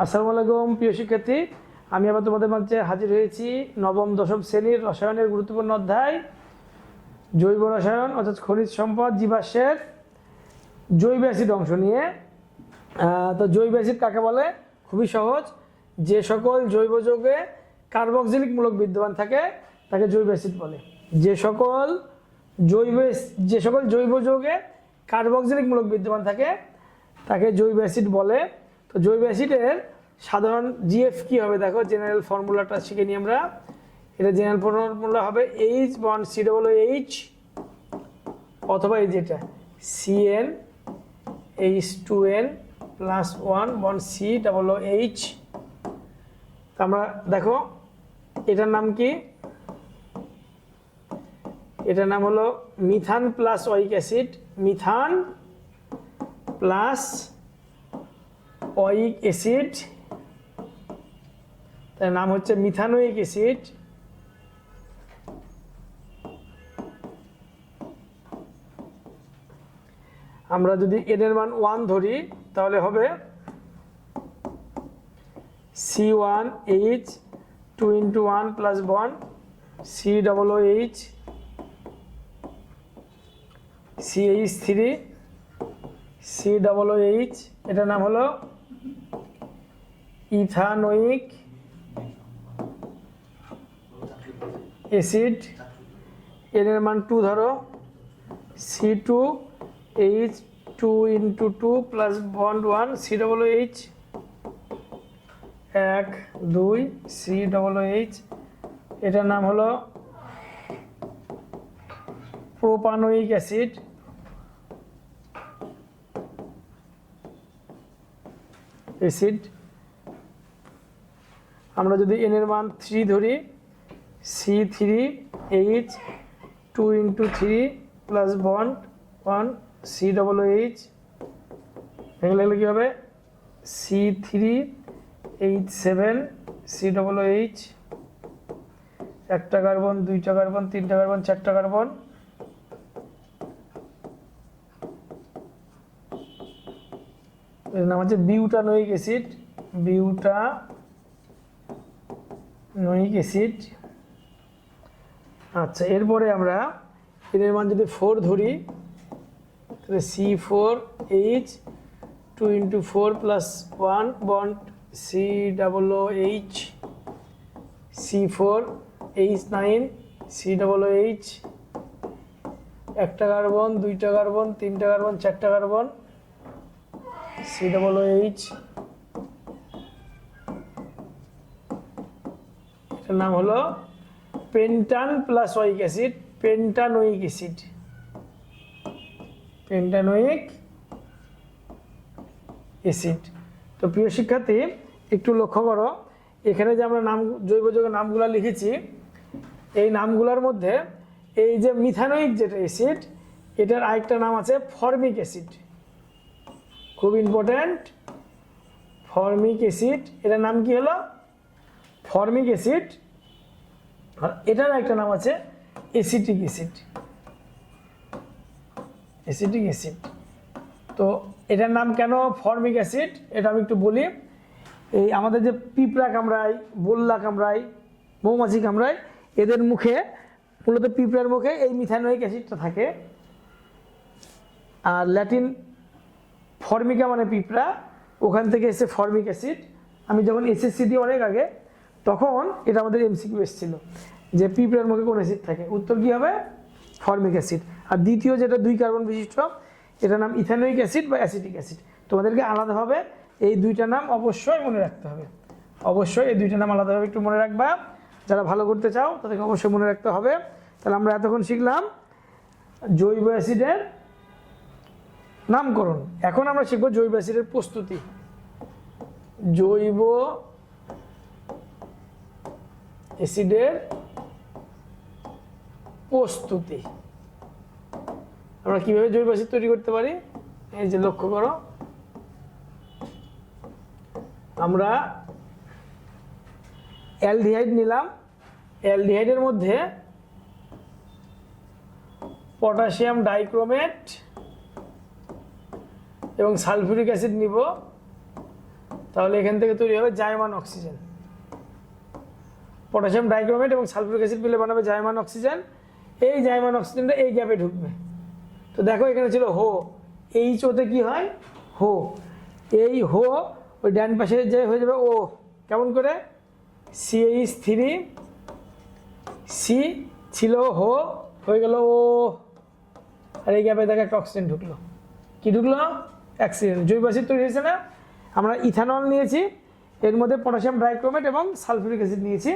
আসসালামু আলাইকুম, প্রিয় শিক্ষার্থী। আমি আবার তোমাদের মাঝে হাজির হয়েছি নবম, দশম শ্রেণির রসায়নের গুরুত্বপূর্ণ অধ্যায়, জৈব রসায়ন অর্থাৎ খনিজ সম্পদ, জীবাশ্মের জৈব অ্যাসিড অংশ নিয়ে। তো জৈব অ্যাসিড কাকে বলে? খুবই সহজ। যে সকল জৈব যৌগে কার্বক্সিলিক মূলক বিদ্যমান থাকে, তাকে জৈব অ্যাসিড বলে। যে সকল জৈব যে সকল জৈব যৌগে কার্বক্সিলিক মূলক বিদ্যমান থাকে, তাকে জৈব অ্যাসিড বলে। তো জৈব অ্যাসিডের সাধারণ জিএফ কি হবে দেখো? জেনারেল ফর্মুলাটা শিখে নিই আমরা। এটা জেনারেল ফর্মুলা হবে H bond C double H অথবা এই যেটা CN H two N plus one bond C double H আমরা দেখো, এটার নাম কি? এটার নাম হলো methane plus oic acid methane plus oic acid, তার নাম হচ্ছে মিথানোয়িক অ্যাসিড। আমরা যদি এন এর মান ওয়ান ধরি, তাহলে হবে C one H two into one plus one C double O H C H three C double O H এটার নাম হলো ইথানোয়িক অ্যাসিড। এন এর মান টু ধরো। C two H two into two plus bond one C double H এক, দুই C double H এটার নাম হলো প্রোপানোয়িক অ্যাসিড। অ্যাসিড। আমরা যদি এন এর মান থ্রি ধরি C three H two into three plus bond one C double H এগুলো লিখলে কী হবে? C three H seven C double H একটা কার্বন দুইটা কার্বন তিনটা কার্বন চারটা কার্বন এর নাম হচ্ছে butanoic acid butanoic acid আচ্ছা এরপরে আমরা এর মান যদি ফোর ধরি, তাহলে C four H two into four plus one bond C double O H C four H nine C double O H একটা কার্বন দুইটা কার্বন তিনটা কার্বন চারটা carbon C double O H এটার নাম হলো pentan plus oic acid, pentanoic acid. Pentanoic acid. তো প্রিয় শিক্ষার্থী, একটু লক্ষ্য করো, এখানে যে আমরা নাম, জৈব যৌগের নামগুলো লিখেছি, এই নামগুলোর মধ্যে এই যে মিথানোয়িক যেটা অ্যাসিড, এটার আরেকটা নাম আছে ফর্মিক অ্যাসিড। খুব ইম্পর্ট্যান্ট ফর্মিক অ্যাসিড, এটার নাম কি হলো? ফর্মিক অ্যাসিড আর এটার একটা নাম আছে অ্যাসিটিক অ্যাসিড। Acetic acid. তো এটার নাম কেন ফর্মিক অ্যাসিড? এটা আমি একটু বলি। এই আমাদের যে পিঁপড়া কামড়ায়, বল্লা কামড়ায়, মৌমাছি কামড়ায়, এদের মুখে, মূলত পিঁপড়ার মুখে এই মিথানোয়িক অ্যাসিডটা থাকে। আর ল্যাটিন ফর্মিকা মানে পিঁপড়া। ওখান থেকে এসে ফর্মিক অ্যাসিড। আমি যখন এসএসসি দিই অনেক আগে, তখন এটা আমাদের এমসিকিউ এসেছিল। যে পিঁপড়ার মুখে কোন অ্যাসিড থাকে। উত্তর কী হবে? Formic acid. আর দ্বিতীয় যেটা দুই কার্বন বিশিষ্ট, এটার নাম ইথানোয়িক অ্যাসিড বা অ্যাসিটিক অ্যাসিড। তোমাদেরকে আলাদাভাবে এই দুইটা নাম অবশ্যই মনে রাখতে হবে। অবশ্যই এই দুইটা নাম আলাদাভাবে একটু মনে রাখবা। যারা ভালো করতে চাও, তাদেরকে অবশ্যই মনে রাখতে হবে। তাহলে আমরা এতক্ষণ শিখলাম, জৈব অ্যাসিডের নামকরণ। এখন আমরা শিখব জৈব অ্যাসিডের প্রস্তুতি। জৈব অ্যাসিডের প্রস্তুতি। আমরা কীভাবে জৈব অ্যাসিড তৈরি করতে পারি? এই যে লক্ষ্য করো। আমরা অ্যালডিহাইড নিলাম। অ্যালডিহাইডের মধ্যে পটাশিয়াম ডাইক্রোমেট এবং সালফিউরিক অ্যাসিড নিব। তাহলে এখান থেকে তৈরি হবে জায়মান অক্সিজেন। পটাশিয়াম ডাইক্রোমেট এবং সালফিউরিক অ্যাসিড মিলে বানাবে জায়মান অক্সিজেন। এই জায়মান অক্সিজেনটা এই গ্যাপে ঢুকবে। তো দেখো এখানে ছিল হো। এইচ ওতে কি হয়? হো। এই হো ওই ডান পাশে যে হয়ে যাবে ও। কেমন করে? সিএইচ থ্রি সি ছিল হো, হয়ে গেল ও। আর এই গ্যাপে দেখো একটা অক্সিজেন ঢুকলো। কি ঢুকলো? অ্যাক্সিডেন্ট জৈব অ্যাসিড তৈরি হয়েছে না? আমরা ইথানল নিয়েছি। এর মধ্যে পটাশিয়াম ডাইক্রোমেট এবং সালফিউরিক অ্যাসিড নিয়েছি।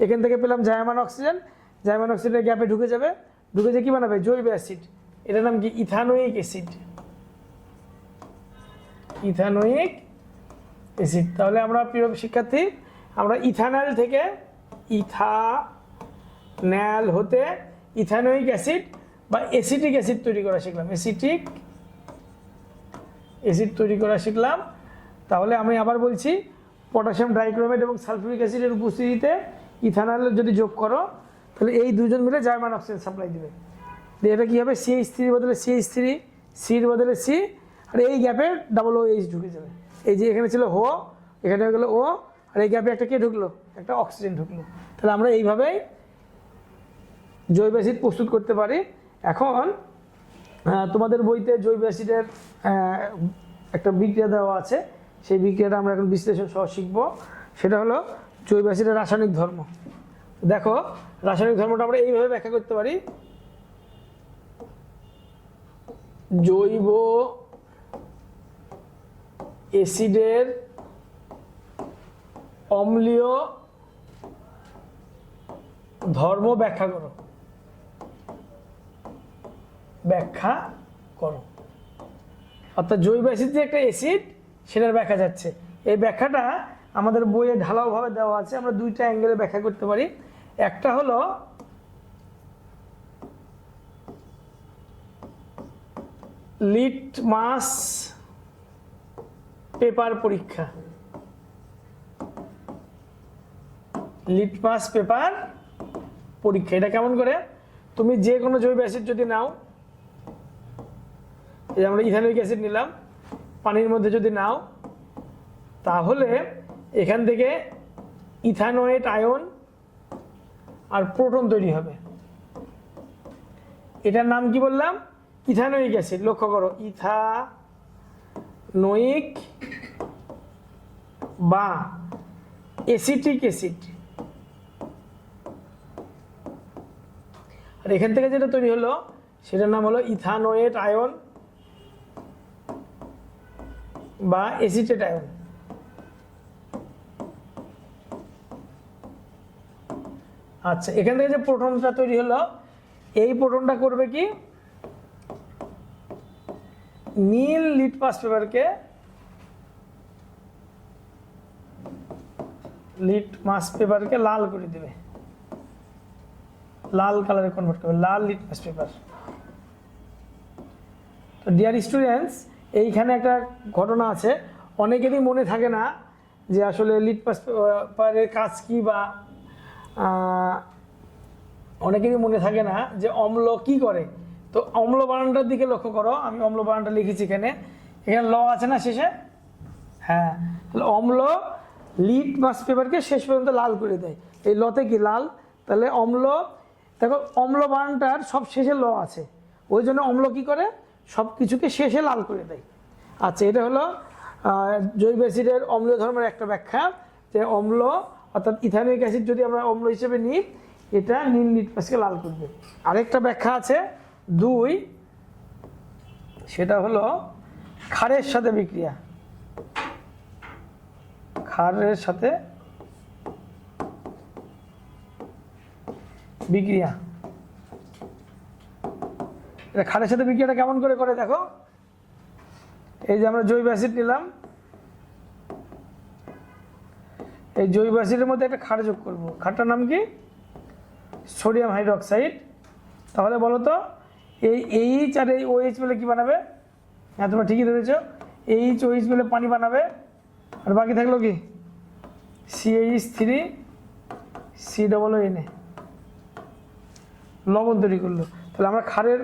এখান থেকে পেলাম জায়মান অক্সিজেন। জায়মান অক্সিজেনের গ্যাপে ঢুকে যাবে। ঢুকে যে কী বানাবে? জৈব অ্যাসিড। এটার নাম কি? Ethanoic acid. Ethanoic acid. তাহলে আমরা প্রিয় শিক্ষার্থী, আমরা ইথানল থেকে ইথা ন্যাল হতে ইথানোয়িক অ্যাসিড বা অ্যাসিটিক অ্যাসিড তৈরি করা শিখলাম। অ্যাসিটিক অ্যাসিড তৈরি করা শিখলাম। তাহলে আমি আবার বলছি, পটাশিয়াম ডাইক্রোমেট এবং সালফিউরিক অ্যাসিডের উপস্থিতিতে ইথানল যদি যোগ করো তাহলে এই দুজন মিলে জার্মান অক্সিজেন সাপ্লাই দিবে। এটা কী হবে? সিএইচ থ্রির বদলে সিএইচ থ্রি সির বদলে সি, আর এই গ্যাপে ডাবল ও এইচ ঢুকে যাবে। এই যে এখানে ছিল হো এখানে হয়ে গেলো ও আর এই গ্যাপে একটা কে ঢুকলো? একটা অক্সিজেন ঢুকলো। তাহলে আমরা এইভাবেই জৈব অ্যাসিড প্রস্তুত করতে পারি। এখন তোমাদের বইতে জৈব অ্যাসিডের একটা বিক্রিয়া দেওয়া আছে। সেই বিক্রিয়াটা আমরা এখন বিশ্লেষণ সহ শিখব। সেটা হলো জৈব অ্যাসিডের রাসায়নিক ধর্ম। দেখো, রাসায়নিক ধর্মটা আমরা এইভাবে ব্যাখ্যা করতে পারি। জৈব এসিডের অম্লীয় ধর্ম ব্যাখ্যা করো। ব্যাখ্যা করো। অর্থাৎ জৈব অ্যাসিড যে একটা অ্যাসিড, সেটার ব্যাখ্যা যাচ্ছে। এই ব্যাখ্যাটা আমাদের বইয়ে ঢালাওভাবে দেওয়া আছে। আমরা দুইটা অ্যাঙ্গেলে ব্যাখ্যা করতে পারি। একটা হলো লিটমাস পেপার পরীক্ষা। লিটমাস পেপার পরীক্ষা, এটা কেমন করে? তুমি যে কোনো জৈব অ্যাসিড যদি নাও, এই আমরা ইথানোইক অ্যাসিড নিলাম, পানির মধ্যে যদি নাও, তাহলে এখান থেকে ইথানোয়েট আয়ন আর প্রোটন তৈরি হবে। এটার নাম কি বললাম? Ethanoic acid. লক্ষ্য করো ইথানোইক বা এসিটিক অ্যাসিড। আর এখান থেকে যেটা তৈরি হলো, সেটার নাম হলো ইথানোয়েট আয়ন বা এসিটেট আয়ন। আচ্ছা এখান থেকে যে প্রোটনটা তৈরি হলো, এই প্রোটনটা করবে কি? নীল লিটমাস পেপারকে লিটমাস পেপারকে লাল করে দেবে। লাল কালারে কনভার্ট করবে, লাল লিটমাস পেপার। তো ডিয়ার স্টুডেন্টস এইখানে একটা ঘটনা আছে। অনেকেরই মনে থাকে না যে আসলে লিটমাস পেপারের কাজ কি বা অনেকেরই মনে থাকে না যে অম্ল কি করে? তো অম্ল বানানটার দিকে লক্ষ্য করো। আমি অম্ল বানানটা লিখেছি এখানে। এখানে ল আছে না শেষে? হ্যাঁ। তাহলে অম্ল লিট মাস পেপারকে শেষ পর্যন্ত লাল করে দেয়। এই লতে কি লাল? তাহলে অম্ল, দেখো, অম্ল বানানটার সব শেষে ল আছে। ওই জন্য অম্ল কি করে? সব কিছুকে শেষে লাল করে দেয়। আচ্ছা এটা হলো জৈব অ্যাসিডের অম্ল ধর্মের একটা ব্যাখ্যা। যে অম্ল অর্থাৎ ইথানিক অ্যাসিড যদি আমরা অম্ল হিসেবে নিই, এটা নীল লিটমাসকে লাল করবে আরেকটা ব্যাখ্যা আছে, দুই, সেটা হলো খারের সাথে বিক্রিয়া। খারের সাথে বিক্রিয়া। এটা ক্ষারের সাথে বিক্রিয়াটা কেমন করে করে দেখো? এই যে আমরা জৈব অ্যাসিড নিলাম এই জৈব অ্যাসিডের মধ্যে একটা ক্ষার যোগ করব। ক্ষারটার নাম কি? Sodium hydroxide. তাহলে বলো তো, এই এইচ আর এই ওএইচ মিলে কী বানাবে? হ্যাঁ তোমরা ঠিকই ধরেছ। এইচ ওএইচ মিলে পানি বানাবে। আর বাকি থাকল কি? সিএইচ থ্রি সি ডবল এনে লবণ তৈরি করল। তাহলে আমরা ক্ষারের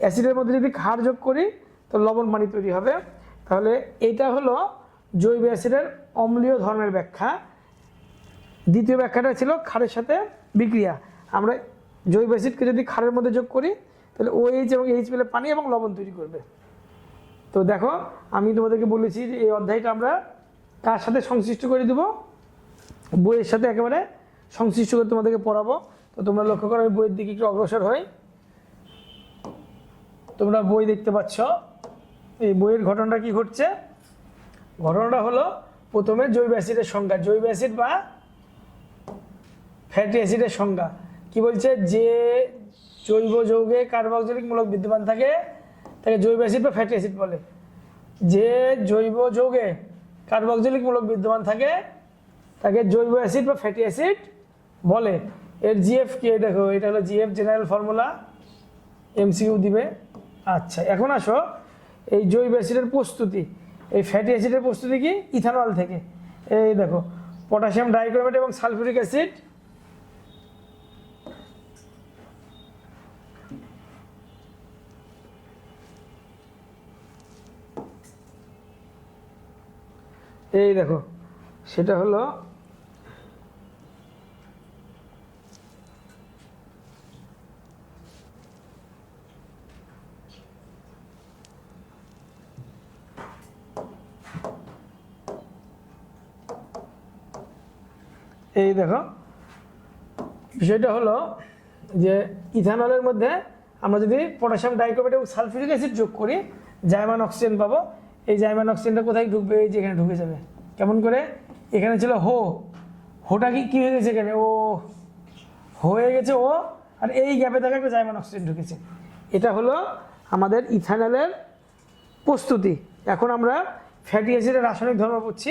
অ্যাসিডের মধ্যে যদি ক্ষার যোগ করি, তো লবণ পানি তৈরি হবে। তাহলে এইটা হলো জৈব অ্যাসিডের অম্লীয় ধর্মের ব্যাখ্যা। দ্বিতীয় ব্যাখ্যাটা ছিল ক্ষারের সাথে বিক্রিয়া। আমরা জৈব অ্যাসিডকে যদি ক্ষারের মধ্যে যোগ করি, তাহলে ওএইচ এবং এইচ মিলে পানি এবং লবণ তৈরি করবে। তো দেখো, আমি তোমাদেরকে বলেছি যে এই অধ্যায়টা আমরা কার সাথে সংশ্লিষ্ট করে দেবো? বইয়ের সাথে একেবারে সংশ্লিষ্ট করে তোমাদেরকে পড়াবো। তো তোমরা লক্ষ্য করো, আমি বইয়ের দিকে একটু অগ্রসর হই। তোমরা বই দেখতে পাচ্ছ। এই বইয়ের ঘটনাটা কি ঘটছে? ঘটনাটা হলো, প্রথমে জৈব অ্যাসিডের সংজ্ঞা। জৈব অ্যাসিড বা ফ্যাটি অ্যাসিডের সংজ্ঞা। কি বলছে? যে জৈব যৌগে কার্বক্সিলিক মূলক বিদ্যমান থাকে, তাকে জৈব অ্যাসিড বা ফ্যাটি অ্যাসিড বলে। যে জৈব যৌগে কার্বক্সিলিক মূলক বিদ্যমান থাকে, তাকে জৈব অ্যাসিড বা ফ্যাটি অ্যাসিড বলে। এর জিএফ কি? দেখো, এটা হলো জিএফ জেনারেল ফর্মুলা এমসিইউ দিবে। আচ্ছা এখন আসো। এই জৈব অ্যাসিডের প্রস্তুতি। এই ফ্যাটি অ্যাসিডের প্রস্তুতি কি? ইথানল থেকে। এই দেখো, পটাশিয়াম ডাইক্রোমেট এবং সালফিউরিক অ্যাসিড এই দেখো, সেটা হলো এই দেখো, বিষয়টা হলো যে ইথানলের মধ্যে আমরা যদি পটাশিয়াম ডাইক্রোমেট সালফিউরিক অ্যাসিড যোগ করি জাইমান অক্সিজেন পাবো এই জাইমান অক্সিজেনটা কোথায় ঢুকবে? এই যে এখানে ঢুকে যাবে। কেমন করে? এখানে ছিল হো। হোটা কি, কী হয়ে গেছে এখানে? ও হয়ে গেছে ও, আর এই গ্যাপে একটা জাইমান অক্সিজেন ঢুকেছে। এটা হলো আমাদের ইথানলের প্রস্তুতি। এখন আমরা ফ্যাটি অ্যাসিডের রাসায়নিক ধর্ম পড়ছি।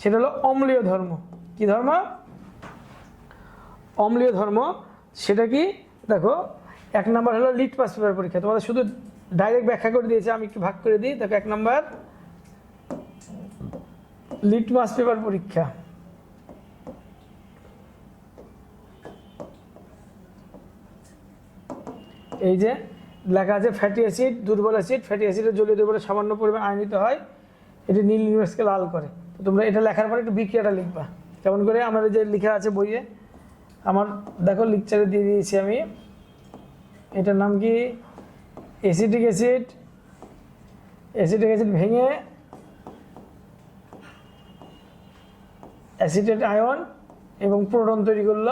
সেটা হলো অম্লীয় ধর্ম। কি ধর্ম? অম্লীয় ধর্ম। সেটা কি? দেখো, এক নম্বর হলো লিট পাস পেপার পরীক্ষা। তোমাদের শুধু ডাইরেক্ট ব্যাখ্যা করে দিয়েছে, আমি একটু ভাগ করে দিই। দেখো, এক নম্বর। লিটমাস পেপার পরীক্ষা। এই যে, লেখা আছে ফ্যাটি অ্যাসিড দুর্বল অ্যাসিড ফ্যাটি অ্যাসিডের জলীয় দুর্বলের সামান্য পরিমাণ আয়নিত হয়। এটি নীল নিউজকে লাল করে। তো তোমরা এটা লেখার পরে একটু বিক্রিয়াটা লিখবা। কেমন করে? আমাদের যে লেখা আছে বইয়ে। আমার, দেখো লিকচারে দিয়ে দিয়েছি আমি। এটার নাম কি? অ্যাসিডিক অ্যাসিড অ্যাসিডিক অ্যাসিড ভেঙে অ্যাসিডেট আয়ন এবং প্রোটন তৈরি করল।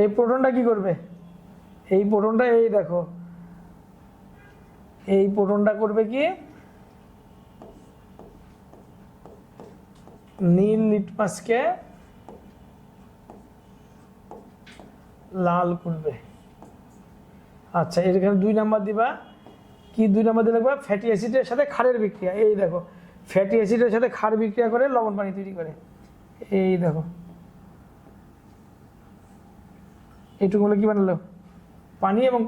এই প্রোটনটা কি করবে? এই প্রোটনটা এই দেখো। এই প্রোটনটা করবে কি? নীল লিটমাসকে লাল করবে। আচ্ছা এখানে দুই নাম্বার দিবা। কি দুই নাম্বার দিয়ে লিখবা? ফ্যাটি অ্যাসিডের সাথে ক্ষারের বিক্রিয়া। এই দেখো ফ্যাটি অ্যাসিডের সাথে ক্ষার বিক্রিয়া করে লবণ পানি তৈরি করে। এই দেখো। এইটুকু হলো কি বানালো? পানি এবং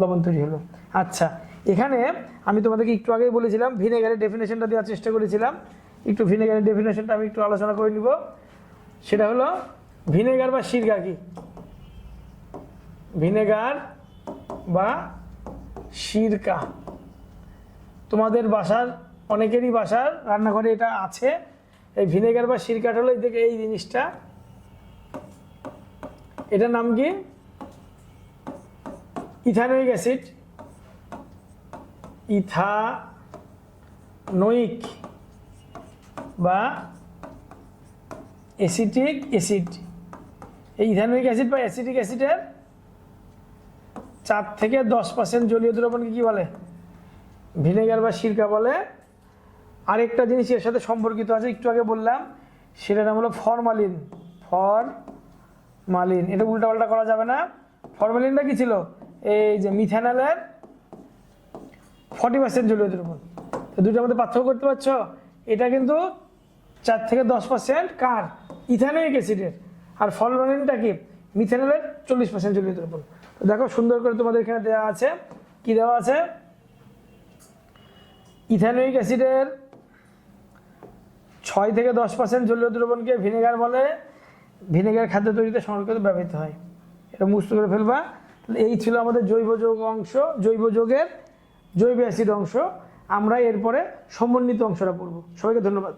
লবণ তৈরি হলো। আচ্ছা এখানে আমি তোমাদেরকে একটু আগেই বলেছিলাম, ভিনেগারের ডেফিনেশনটা দেওয়ার চেষ্টা করেছিলাম। একটু ভিনেগারের ডেফিনেশনটা আমি একটু আলোচনা করে নিব। সেটা হলো, ভিনেগার বা সিরকা কি? ভিনেগার বা সিরকা তোমাদের বাসার, অনেকেরই বাসার রান্নাঘরে এটা আছে। এই ভিনেগার বা সিরকাটা হলো দেখে এই জিনিসটা। এটার নাম কি? Ethanoic acid. ইথানোইক বা অ্যাসিটিক অ্যাসিড। এই ইথানোইক অ্যাসিড বা অ্যাসিটিক অ্যাসিডের চার থেকে দশ পার্সেন্ট জলীয় দ্রবণকে কী বলে? ভিনেগার বা সিরকা বলে। আরেকটা জিনিস এর সাথে সম্পর্কিত আছে, একটু আগে বললাম, সেটার নাম হলো ফরমালিন। ফরমালিন, এটা উল্টাপাল্টা করা যাবে না। ফরমালিনটা কি ছিল? এই যে মিথানলের ফর্টি পার্সেন্ট জলীয় দ্রবণ। তো দুটোর মধ্যে পার্থক্য করতে পারছ? এটা কিন্তু চার থেকে দশ পার্সেন্ট কার? ইথানোইক অ্যাসিডের। আর ফরমালিনটা কি? মিথানলের চল্লিশ পার্সেন্ট জলীয় দ্রবণ। দেখো, সুন্দর করে তোমাদের এখানে দেওয়া আছে। কি দেওয়া আছে? ইথানোইক অ্যাসিডের ছয় থেকে দশ পার্সেন্ট জলীয় দ্রবণকে ভিনেগার বলে। ভিনেগার খাদ্য তৈরিতে সংরক্ষিত ব্যবহৃত হয়। এটা মুস্ত করে ফেলবা। এই ছিল আমাদের জৈব যৌগ অংশ, জৈব যৌগের জৈব অ্যাসিড অংশ। আমরা এরপরে সমন্বিত অংশটা পড়ব। সবাইকে ধন্যবাদ।